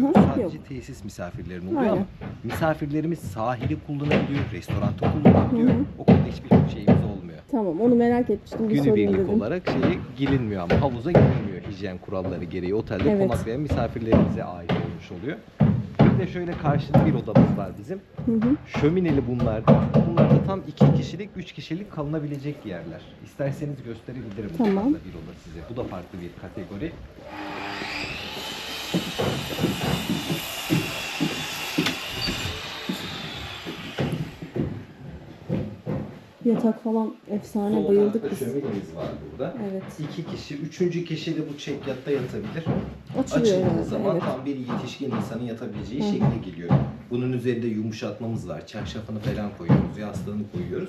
Sadece yok. tesis misafirlerin oluyor Aynen. ama misafirlerimiz sahili kullanabiliyor, restorantı kullanabiliyor. Hı hı. O konuda hiçbir şeyimiz olmuyor. Tamam onu merak etmiştim. Bir sorayım Günübirlik dedim. olarak şeye girilmiyor ama havuza girilmiyor hijyen kuralları gereği. Otelde Evet. konaklayan misafirlerimize ait olmuş oluyor. Bir de şöyle karşıda bir odamız var bizim. Hı hı. Şömineli bunlar da. Bunlar da tam iki kişilik, üç kişilik kalınabilecek yerler. İsterseniz gösterebilirim bu Tamam. bir oda size. Bu da farklı bir kategori. Yatak falan efsane Sol bayıldık biz. şöminemiz var burada. Evet. İki kişi, üçüncü kişi de bu çekyatta yatabilir. Açılıyor Açıldığı herhalde, zaman evet. tam bir yetişkin insanın yatabileceği Hı. şekle geliyor. Bunun üzerinde yumuşatmamız var. Çarşafını falan koyuyoruz, yastığını koyuyoruz.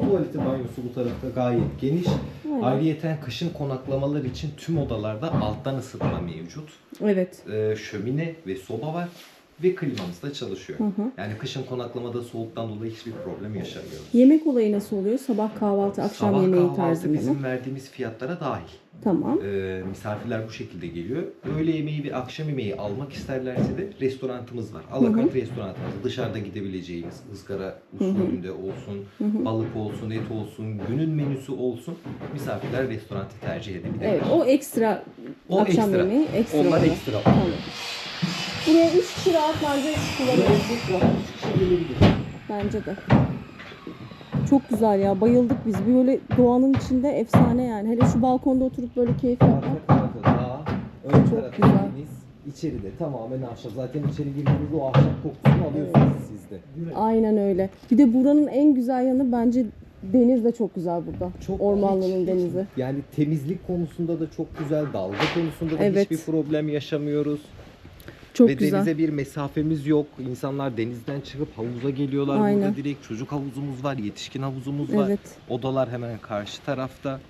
Tuvaleti banyosu bu tarafta gayet geniş. Aynen. Ayrıyeten kışın konaklamalar için tüm odalarda alttan ısıtma mevcut. Evet. Ee, şömine ve soba var ve klimamız da çalışıyor. Hı hı. Yani kışın konaklamada soğuktan dolayı hiçbir problem yaşamıyoruz. Yemek olayı nasıl oluyor? Sabah kahvaltı, akşam Sabah yemeği kahvaltı tarzında bizim mı? verdiğimiz fiyatlara dahil. Tamam. Ee, misafirler bu şekilde geliyor. Öğle yemeği ve akşam yemeği almak isterlerse de restorantımız var. Alakart restorantımız. Dışarıda gidebileceğimiz ızgara usulünde olsun, balık olsun, et olsun, günün menüsü olsun. Misafirler restoranı tercih edebilirler. Evet o ekstra O akşam ekstra. yemeği ekstra. Onlar olarak. ekstra. Tamam. Buraya 3 kişi rahat bence kullanırız. Bence de. Çok güzel ya bayıldık biz. Böyle doğanın içinde efsane yani. Hele şu balkonda oturup böyle keyif yapmak. Arka tarafı dağ, ön Çok tarafı güzel. deniz, içeride tamamen ahşap. Zaten içeri girdiğinizde o ahşap kokusunu alıyorsunuz siz de. Aynen öyle. Bir de buranın en güzel yanı bence deniz de çok güzel burada. Çok Ormanlının hiç- denizi. Yani temizlik konusunda da çok güzel, dalga konusunda da Evet. hiçbir problem yaşamıyoruz. Çok Ve güzel. denize bir mesafemiz yok. İnsanlar denizden çıkıp havuza geliyorlar. Aynen. Burada direkt çocuk havuzumuz var, yetişkin havuzumuz var. Evet. Odalar hemen karşı tarafta.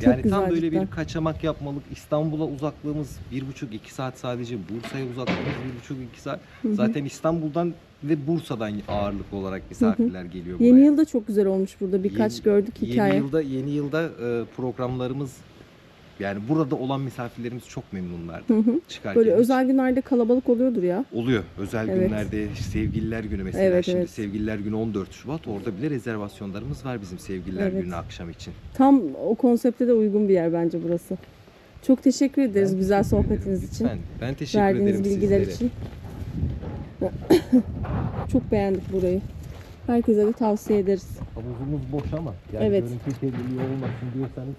Çok Yani tam böyle cidden. bir kaçamak yapmalık. İstanbul'a uzaklığımız bir buçuk iki saat sadece. Bursa'ya uzaklığımız bir buçuk iki saat. Zaten İstanbul'dan ve Bursa'dan ağırlıklı olarak misafirler geliyor buraya. Yeni yılda çok güzel olmuş burada. Birkaç Yeni- gördük hikaye. Yeni yılda yeni yılda e, programlarımız yani burada olan misafirlerimiz çok memnunlardı. Hı hı. Çıkarken Böyle hiç- özel günlerde kalabalık oluyordur ya. oluyor. Özel Evet. günlerde sevgililer günü mesela Evet, şimdi evet. sevgililer günü 14 Şubat orada bile rezervasyonlarımız var bizim sevgililer Evet. günü akşam için. Tam o konsepte de uygun bir yer bence burası. Çok teşekkür ederiz Ben güzel teşekkür ederim. sohbetiniz için. Lütfen. Ben teşekkür Verdiğiniz ederim bilgiler sizlere. için. Çok beğendik burayı. Herkese de tavsiye ederiz. Havuzumuz boş ama yani Evet. görüntü kirliliği olmasın diyorsanız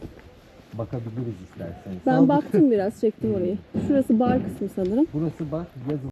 bakabiliriz isterseniz. Ben baktım biraz çektim orayı. Şurası bar kısmı sanırım. Burası bak yazın